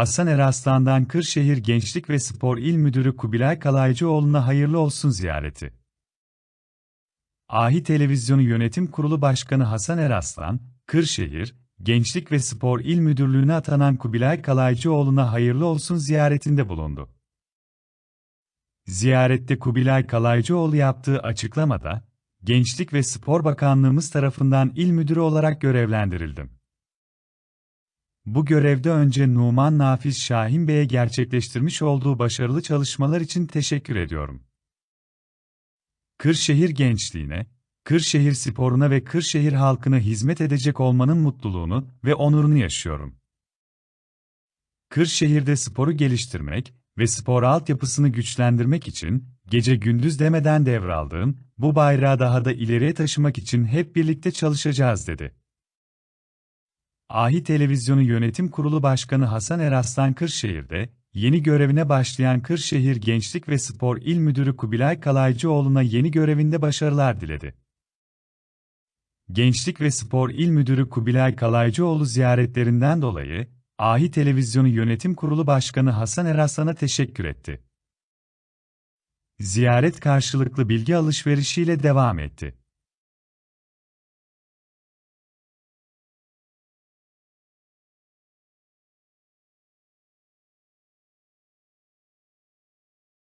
Hasan Eraslan'dan Kırşehir Gençlik ve Spor İl Müdürü Kubilay Kalaycıoğlu'na hayırlı olsun ziyareti. Ahi Televizyonu Yönetim Kurulu Başkanı Hasan Eraslan, Kırşehir, Gençlik ve Spor İl Müdürlüğü'ne atanan Kubilay Kalaycıoğlu'na hayırlı olsun ziyaretinde bulundu. Ziyarette Kubilay Kalaycıoğlu yaptığı açıklamada, Gençlik ve Spor Bakanlığımız tarafından il müdürü olarak görevlendirildim. Bu görevde önce Numan Nafiz Şahin Bey'e gerçekleştirmiş olduğu başarılı çalışmalar için teşekkür ediyorum. Kırşehir gençliğine, Kırşehir sporuna ve Kırşehir halkına hizmet edecek olmanın mutluluğunu ve onurunu yaşıyorum. Kırşehir'de sporu geliştirmek ve spor altyapısını güçlendirmek için, gece gündüz demeden devraldığım, bu bayrağı daha da ileriye taşımak için hep birlikte çalışacağız dedi. Ahi Televizyonu Yönetim Kurulu Başkanı Hasan Eraslan Kırşehir'de, yeni görevine başlayan Kırşehir Gençlik ve Spor İl Müdürü Kubilay Kalaycıoğlu'na yeni görevinde başarılar diledi. Gençlik ve Spor İl Müdürü Kubilay Kalaycıoğlu ziyaretlerinden dolayı, Ahi Televizyonu Yönetim Kurulu Başkanı Hasan Eraslan'a teşekkür etti. Ziyaret karşılıklı bilgi alışverişiyle devam etti.